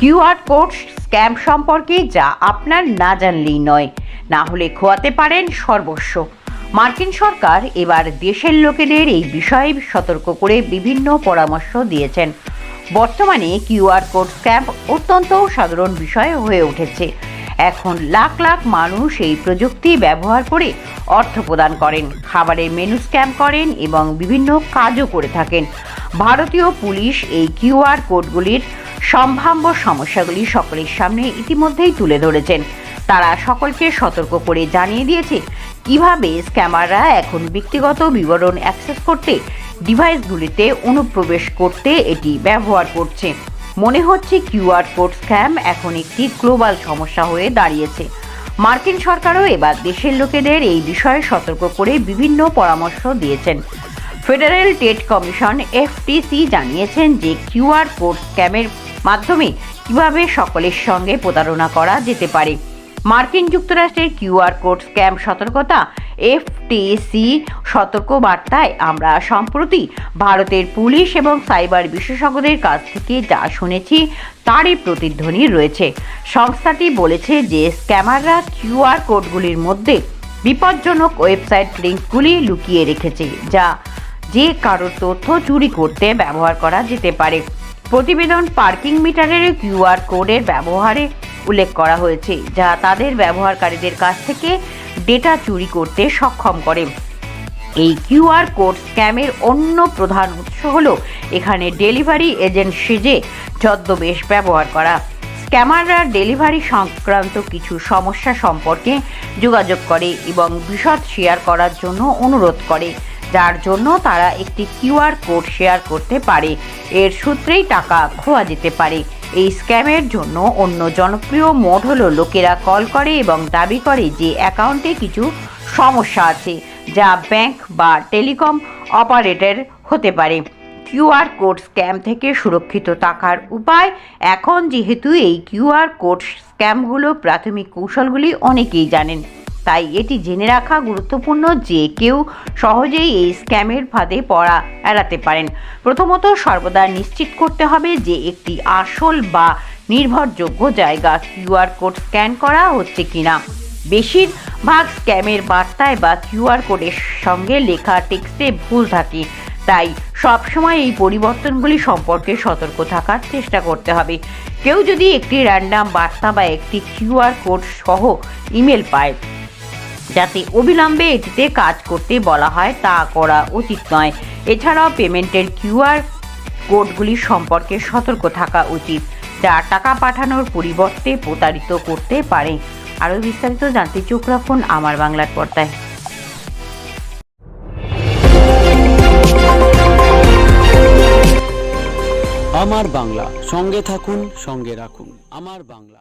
QR code scam সম্পর্কে যা আপনার না জানলেই নয়। না হলে খোয়াতে পারেন সর্বস্ব। মার্কিন সরকার এবার দেশের লোকেদের এই বিষয়ে সতর্ক করে বিভিন্ন পরামর্শ দিয়েছেন। বর্তমানে কিউআর কোড স্ক্যাম অত্যন্ত সাধারণ বিষয় হয়ে উঠেছে। এখন লাখ লাখ মানুষ এই প্রযুক্তি ব্যবহার করে অর্থ প্রদান করেন, খাবারের মেনু স্ক্যাম করেন এবং বিভিন্ন কাজও করে থাকেন। ভারতীয় পুলিশ এই কিউআর কোডগুলির সম্ভাব্য সমস্যাগুলি সকলের সামনে ইতিমধ্যেই তুলে ধরেছেন। তারা সকলকে সতর্ক করে জানিয়ে দিয়েছে, কীভাবে স্ক্যামাররা এখন ব্যক্তিগত বিবরণ অ্যাক্সেস করতে, ডিভাইসগুলিতে অনুপ্রবেশ করতে এটি ব্যবহার করছে। মনে হচ্ছে কিউআর কোড স্ক্যাম এখন একটি গ্লোবাল সমস্যা হয়ে দাঁড়িয়েছে। মার্কিন সরকারও এবার দেশের লোকেদের এই বিষয়ে সতর্ক করে বিভিন্ন পরামর্শ দিয়েছেন। ফেডারেল ট্রেড কমিশন এফটিসি জানিয়েছেন যে কিউআর কোড স্ক্যামের মাধ্যমে কীভাবে সকলের সঙ্গে প্রতারণা করা যেতে পারে। মার্কিন যুক্তরাষ্ট্রের কিউআর কোড স্ক্যাম সতর্কতা, এফটিসি সতর্ক বার্তায় আমরা সম্প্রতি ভারতের পুলিশ এবং সাইবার বিশেষজ্ঞদের কাছ থেকে যা শুনেছি, তারই প্রতিধ্বনি রয়েছে। সংস্থাটি বলেছে যে স্ক্যামাররা কিউআর কোডগুলির মধ্যে বিপজ্জনক ওয়েবসাইট লিঙ্কগুলি লুকিয়ে রেখেছে, যা যে কারোর তথ্য চুরি করতে ব্যবহার করা যেতে পারে। প্রতিবেদন পার্কিং মিটারের কিউআর কোডের ব্যবহারে উল্লেখ করা হয়েছে, যা তাদের ব্যবহারকারীদের কাছ থেকে ডেটা চুরি করতে সক্ষম করে। এই কিউআর কোড স্ক্যামের অন্য প্রধান উৎস হল এখানে ডেলিভারি এজেন্ট সেজে ছদ্মবেশ ব্যবহার করা। স্ক্যামাররা ডেলিভারি সংক্রান্ত কিছু সমস্যা সম্পর্কে যোগাযোগ করে এবং বিশদ শেয়ার করার জন্য অনুরোধ করে। যার জন্য তারা একটি কিউআর কোড শেয়ার করতে পারে। এর সূত্রেই টাকা খোয়া যেতে পারে। এই স্ক্যামের জন্য অন্য জনপ্রিয় মোড হলো লোকেরা কল করে এবং দাবি করে যে অ্যাকাউন্টে কিছু সমস্যা আছে, যা ব্যাংক বা টেলিকম অপারেটর হতে পারে। কিউআর কোড স্ক্যাম থেকে সুরক্ষিত থাকার উপায়, এখন যেহেতু এই কিউআর কোড স্ক্যামগুলো প্রাথমিক কৌশলগুলি অনেকেই জানেন। তাই এটি জেনে রাখা গুরুত্বপূর্ণ যে কেউ সহজেই এই স্ক্যামের ফাঁদে পড়া এড়াতে পারেন। প্রথমত সর্বদা নিশ্চিত করতে হবে যে একটি আসল বা নির্ভরযোগ্য জায়গা কিউআর কোড স্ক্যান করা হচ্ছে কিনা। বেশিরভাগ স্ক্যামের বার্তায় বা কিউআর কোডের সঙ্গে লেখা টেক্সটে ভুল থাকে। তাই সবসময় এই পরিবর্তনগুলি সম্পর্কে সতর্ক থাকার চেষ্টা করতে হবে। কেউ যদি একটি র্যান্ডাম বার্তা বা একটি কিউআর কোড সহ ইমেল পায় যাতে অবিলম্বে এটিতে কাজ করতে বলা হয় তা করা উচিত নয়। এছাড়াও পেমেন্টের কিউআর কোডগুলি সম্পর্কে সতর্ক থাকা উচিত, যা টাকা পাঠানোর পরিবর্তে প্রতারিত করতে পারে। আরও বিস্তারিত জানতে চোখ রাখুন আমার বাংলার পর্দায়। আমার বাংলা, সঙ্গে থাকুন, সঙ্গে রাখুন। আমার বাংলা।